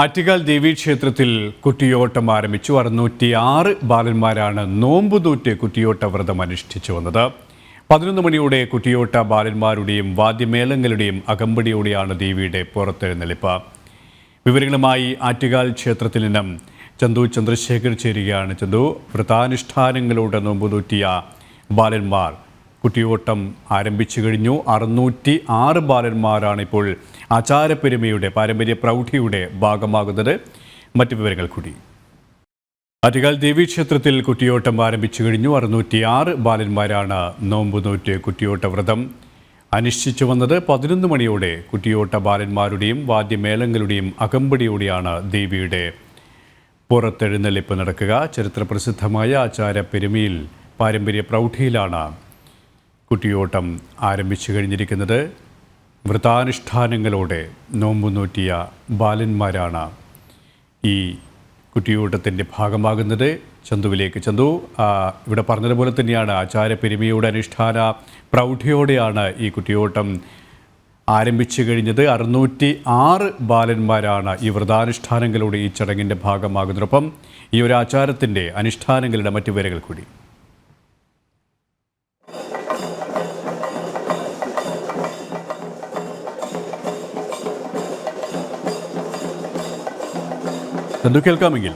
ആറ്റുകാൽ ദേവീക്ഷേത്രത്തിൽ കുട്ടിയോട്ടം ആരംഭിച്ചു. അറുന്നൂറ്റി ആറ് ബാലന്മാരാണ് നോമ്പുനൂറ്റ് കുട്ടിയോട്ട വ്രതം അനുഷ്ഠിച്ചു വന്നത്. പതിനൊന്ന് മണിയോടെ കുട്ടിയോട്ട ബാലന്മാരുടെയും വാദ്യമേളങ്ങളുടെയും അകമ്പടിയോടെയാണ് ദേവിയുടെ പുറത്തെഴുന്നള്ളിപ്പ്. വിവരങ്ങളുമായി ആറ്റുകാൽ ക്ഷേത്രത്തിൽ നിന്നും ചന്തു ചന്ദ്രശേഖർ ചേരുകയാണ് ചന്തു. വ്രതാനുഷ്ഠാനങ്ങളോട് നോമ്പുനൂറ്റിയ ബാലന്മാർ കുട്ടിയോട്ടം ആരംഭിച്ചു കഴിഞ്ഞു. അറുന്നൂറ്റി ആറ് ബാലന്മാരാണ് ഇപ്പോൾ ആചാരപ്പെരുമയുടെ പാരമ്പര്യ പ്രൗഢിയുടെ ഭാഗമാകുന്നത്. മറ്റു വിവരങ്ങൾ കൂടി. ആറ്റുകാൽ ദേവീക്ഷേത്രത്തിൽ കുട്ടിയോട്ടം ആരംഭിച്ചു കഴിഞ്ഞു. അറുന്നൂറ്റി ആറ് ബാലന്മാരാണ് നോമ്പു നോമ്പുനൂറ്റ് കുട്ടിയോട്ട വ്രതം അനുഷ്ഠിച്ചു വന്നത്. പതിനൊന്ന് മണിയോടെ കുട്ടിയോട്ട ബാലന്മാരുടെയും വാദ്യമേളങ്ങളുടെയും അകമ്പടിയോടെയാണ് ദേവിയുടെ പുറത്തെഴുന്നള്ളിപ്പ് നടക്കുക. ചരിത്രപ്രസിദ്ധമായ ആചാര പെരുമയിൽ പാരമ്പര്യ പ്രൗഢിയിലാണ് കുട്ടിയോട്ടം ആരംഭിച്ചു കഴിഞ്ഞിരിക്കുന്നത് വ്രതാനുഷ്ഠാനങ്ങളോടെ നോമ്പുനൂറ്റിയ ബാലന്മാരാണ് ഈ കുട്ടിയോട്ടത്തിന്റെ ഭാഗമാകുന്നത്. ചന്തുവിലേക്ക് ചന്തു ഇവിടെ പറഞ്ഞതുപോലെ തന്നെയാണ് ആചാര പെരുമയുടെ അനുഷ്ഠാന പ്രൗഢിയോടെയാണ് ഈ കുട്ടിയോട്ടം ആരംഭിച്ചു കഴിഞ്ഞത്. അറുന്നൂറ്റി ആറ് ബാലന്മാരാണ് ഈ വ്രതാനുഷ്ഠാനങ്ങളുടെ ഈ ചടങ്ങിന്റെ ഭാഗമാകുന്നതോടൊപ്പം ഈ ഒരു ആചാരത്തിന്റെ അനുഷ്ഠാനങ്ങളുടെ മറ്റു വിവരങ്ങൾ കൂടി. ചന്തു കേൾക്കാമെങ്കിൽ.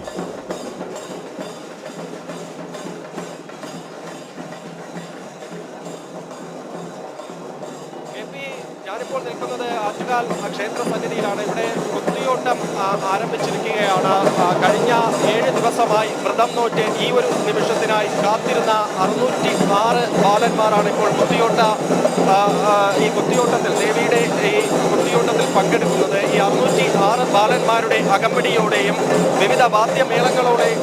ക്ഷേത്ര സന്നിധിയിലാണ്. ഇവിടെ കുത്തിയോട്ടം ആരംഭിച്ചിരിക്കുകയാണ്. കഴിഞ്ഞ ദിവസമായി വ്രതം നോറ്റ് ഈ ഒരു നിമിഷത്തിനായി കാത്തിരുന്ന അറുന്നൂറ്റി ആറ് ബാലന്മാരാണ് ഇപ്പോൾ കുത്തിയോട്ട ഈ കുത്തിയോട്ടത്തിൽ ദേവിയുടെ ഈ കുത്തിയോട്ടത്തിൽ പങ്കെടുക്കുന്നത് ഈ അറുന്നൂറ്റി ആറ് ബാലന്മാരുടെ അകമ്പടിയോടെയും വിവിധ വാദ്യമേളങ്ങളോടെയും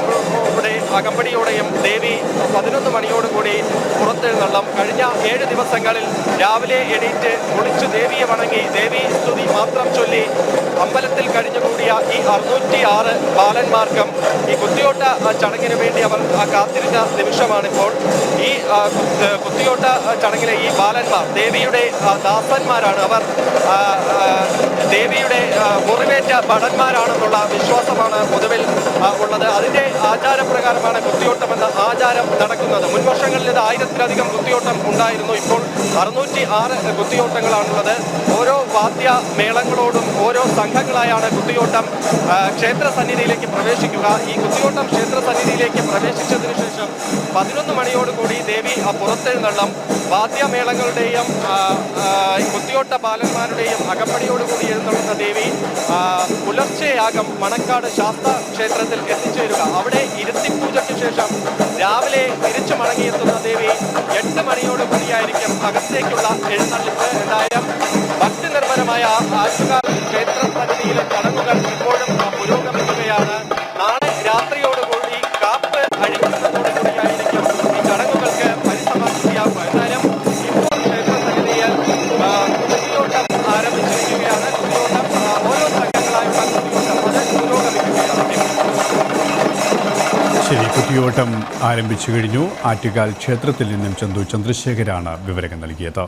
യുടെ അകമ്പടിയോടെയും ദേവി പതിനൊന്ന് മണിയോടുകൂടി പുറത്തെഴുന്നള്ളം കഴിഞ്ഞ ഏഴ് ദിവസങ്ങളിൽ രാവിലെ എണീറ്റ് കുളിച്ചു ദേവിയെ വണങ്ങി ദേവി സ്തുതി മാത്രം ചൊല്ലി അമ്പലത്തിൽ കഴിഞ്ഞുകൂടിയ ഈ അറുന്നൂറ്റി ആറ് ബാലന്മാർക്കും ഈ കുത്തിയോട്ട ചടങ്ങിന് വേണ്ടി അവർ കാത്തിരുന്ന നിമിഷമാണിപ്പോൾ. ഈ കുത്തിയോട്ട ചടങ്ങിലെ ഈ ബാലന്മാർ ദേവിയുടെ ദാസന്മാരാണ്. അവർ ദേവിയുടെ മുറിവേറ്റ ഭടന്മാരാണെന്നുള്ള വിശ്വാസമാണ് പൊതുവിൽ ഉള്ളത്. അതിന്റെ ആചാരപ്രകാരമാണ് കുത്തിയോട്ടം എന്ന ആചാരം നടക്കുന്നത്. മുൻ വർഷങ്ങളിൽ ഇത് ആയിരത്തിലധികം കുത്തിയോട്ടം ഉണ്ടായിരുന്നു. ഇപ്പോൾ അറുന്നൂറ്റി ആറ് കുത്തിയോട്ടങ്ങളാണുള്ളത്. ഓരോ വാദ്യ മേളങ്ങളോടും ഓരോ സംഘങ്ങളായാണ് കുത്തിയോട്ടം ക്ഷേത്ര സന്നിധിയിലേക്ക് പ്രവേശിക്കുക. ഈ കുത്തിയോട്ടം ക്ഷേത്ര സന്നിധിയിലേക്ക് പ്രവേശിച്ചതിന് ശേഷം പതിനൊന്ന് മണിയോടുകൂടി ദേവി പുറത്തെഴുന്നള്ളം വാദ്യമേളങ്ങളുടെയും കുത്തിയോട്ട ബാലന്മാരുടെയും അകമ്പടിയോടുകൂടി എഴുന്നള്ളുന്ന ദേവി പുലർച്ചെയാകം മണക്കാട് ശാസ്ത ക്ഷേത്രത്തിൽ എത്തിച്ചേരുക. അവിടെ ഇരുത്തിപ്പൂജയ്ക്ക് ശേഷം രാവിലെ തിരിച്ചു മടങ്ങിയെത്തുന്ന ദേവി എട്ട് മണിയോടുകൂടിയായിരിക്കും അകത്തേക്കുള്ള എഴുന്നള്ളിപ്പ്. എന്തായാലും ഭക്തി നിർഭരമായ ആറ്റുകാൽ ശരി കുട്ടിയോട്ടം ആരംഭിച്ചു കഴിഞ്ഞു. ആറ്റുകാൽ ക്ഷേത്രത്തിൽ നിന്നും ചന്തു ചന്ദ്രശേഖരാണ് വിവരങ്ങൾ നൽകിയത്.